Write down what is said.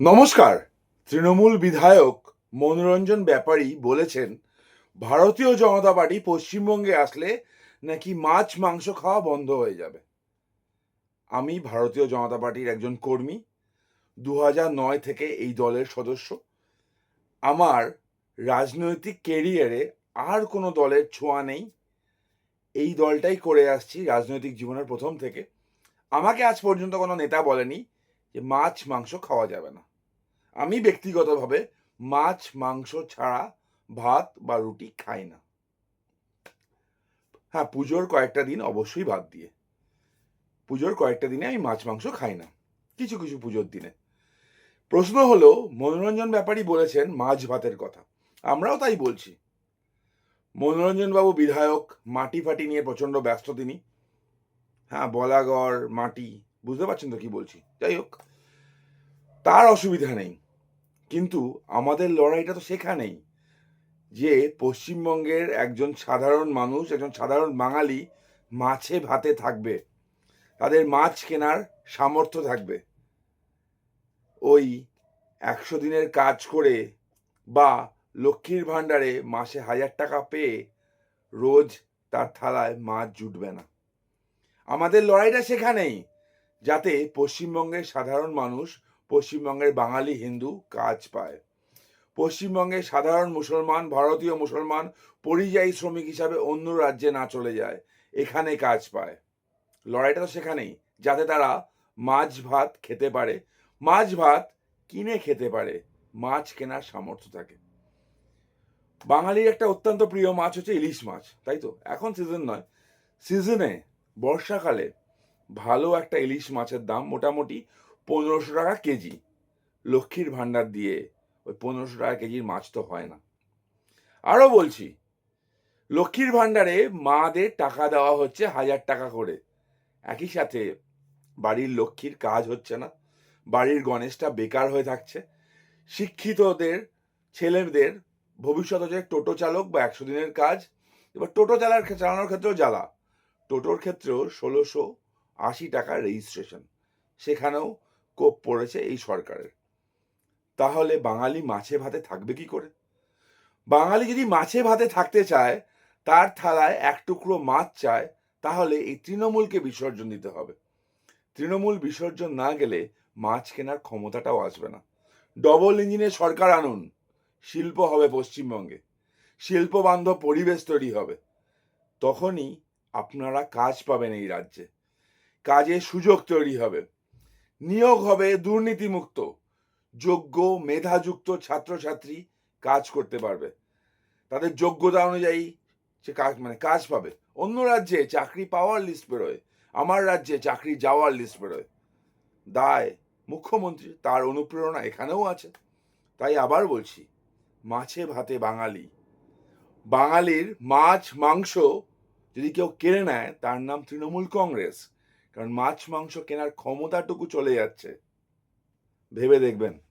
নমস্কার। তৃণমূল বিধায়ক মনোরঞ্জন ব্যাপারী বলেছেন, ভারতীয় জনতা পার্টি পশ্চিমবঙ্গে আসলে নাকি মাছ, মাংস খাওয়া বন্ধ হয়ে যাবে। আমি ভারতীয় জনতা পার্টির একজন কর্মী দু নয় থেকে এই দলের সদস্য। আমার রাজনৈতিক কেরিয়ারে আর কোনো দলের ছোঁয়া নেই। এই দলটাই করে আসছি রাজনৈতিক জীবনের প্রথম থেকে। আমাকে আজ পর্যন্ত কোনো নেতা বলেনি। যে মাছ, মাংস খাওয়া যাবে না। আমি ব্যক্তিগতভাবে মাছ, মাংস ছাড়া ভাত বা রুটি খাই না। হ্যাঁ পুজোর কয়েকটা দিন অবশ্যই ভাত দিয়ে। পুজোর কয়েকটা দিনে আমি মাছ, মাংস খাই না, কিছু কিছু পুজোর দিনে। প্রশ্ন হলো, মনোরঞ্জন ব্যাপারী বলেছেন মাছ, ভাতের কথা। আমরাও তাই বলছি। মনোরঞ্জন বাবু বিধায়ক, মাটি ফাটি নিয়ে প্রচণ্ড ব্যস্ত তিনি। হ্যাঁ বলাগড়, মাটি, বুঝতে পারছেন তো কি বলছি? যাই হোক তার অসুবিধা নেই। কিন্তু আমাদের লড়াইটা তো সেখানেই যে পশ্চিমবঙ্গের একজন সাধারণ মানুষ, একজন সাধারণ বাঙালি মাছে ভাতে থাকবে। তাদের মাছ কেনার সামর্থ্য থাকবে। ওই একশো দিনের কাজ করে বা লক্ষ্মীর ভাণ্ডারে মাসে হাজার টাকা পেয়ে রোজ তার থালায় মাছ জুটবে না। আমাদের লড়াইটা সেখানেই যাতে পশ্চিমবঙ্গের সাধারণ মানুষ পশ্চিমবঙ্গের বাঙালি হিন্দু কাজ পায়। পশ্চিমবঙ্গে সাধারণ মুসলমান, ভারতীয় মুসলমান, পরিযায়ী শ্রমিক হিসাবে অন্য রাজ্যে না চলে যায়, এখানে কাজ পায়। লড়াইটা তো সেখানেই, যাতে তারা মাছ ভাত খেতে পারে। মাছ ভাত কিনে খেতে পারে, মাছ কেনার সামর্থ্য থাকে। বাঙালির একটা অত্যন্ত প্রিয় মাছ হচ্ছে ইলিশ মাছ, তাই তো? এখন সিজন নয়। সিজনে বর্ষাকালে ভালো একটা ইলিশ মাছের দাম মোটামুটি পনেরোশো টাকা কেজি। লক্ষ্মীর ভাণ্ডার দিয়ে ওই পনেরোশো টাকা কেজির মাছ তো হয় না। আরও বলছি, লক্ষ্মীর ভাণ্ডারে মাদের টাকা দেওয়া হচ্ছে হাজার টাকা করে। একই সাথে বাড়ির লক্ষ্মীর কাজ হচ্ছে না, বাড়ির গণেশটা বেকার হয়ে থাকছে। শিক্ষিতদের, ছেলেদের, ভবিষ্যৎ হচ্ছে টোটো চালক বা একশো দিনের কাজ। এবার টোটো চালার চালানোর ক্ষেত্রেও জ্বালা। টোটোর ক্ষেত্রেও ষোলোশো আশি টাকা রেজিস্ট্রেশন। সেখানেও কোপ পড়েছে এই সরকারের। তাহলে বাঙালি মাছে ভাতে থাকবে কি করে? বাঙালি যদি মাছে ভাতে থাকতে চায়, তার থালায় এক টুকরো মাছ চায়, তাহলে এই তৃণমূলকে বিসর্জন দিতে হবে। তৃণমূল বিসর্জন না গেলে মাছ কেনার ক্ষমতাটাও আসবে না। ডবল ইঞ্জিনের সরকার আনুন, শিল্প হবে পশ্চিমবঙ্গে শিল্প বান্ধব পরিবেশ তৈরি হবে। তখনই আপনারা কাজ পাবেন এই রাজ্যে, কাজের সুযোগ তৈরি হবে। নিয়োগ হবে দুর্নীতিমুক্ত। যোগ্য, মেধাযুক্ত ছাত্রছাত্রী কাজ করতে পারবে। তাদের যোগ্যতা অনুযায়ী সে কাজ মানে কাজ পাবে। অন্য রাজ্যে চাকরি পাওয়ার লিস্ট বেরোয়। আমার রাজ্যে চাকরি যাওয়ার লিস্ট বেরোয়। দায় মুখ্যমন্ত্রী, তার অনুপ্রেরণা এখানেও আছে। তাই আবার বলছি, মাছে ভাতে বাঙালি। বাঙালির মাছ, মাংস যদি কেউ কেড়ে নেয়, তার নাম তৃণমূল কংগ্রেস। কারণ মাছ মাংস কেনার ক্ষমতাটুকু চলে যাচ্ছে। ভেবে দেখবেন।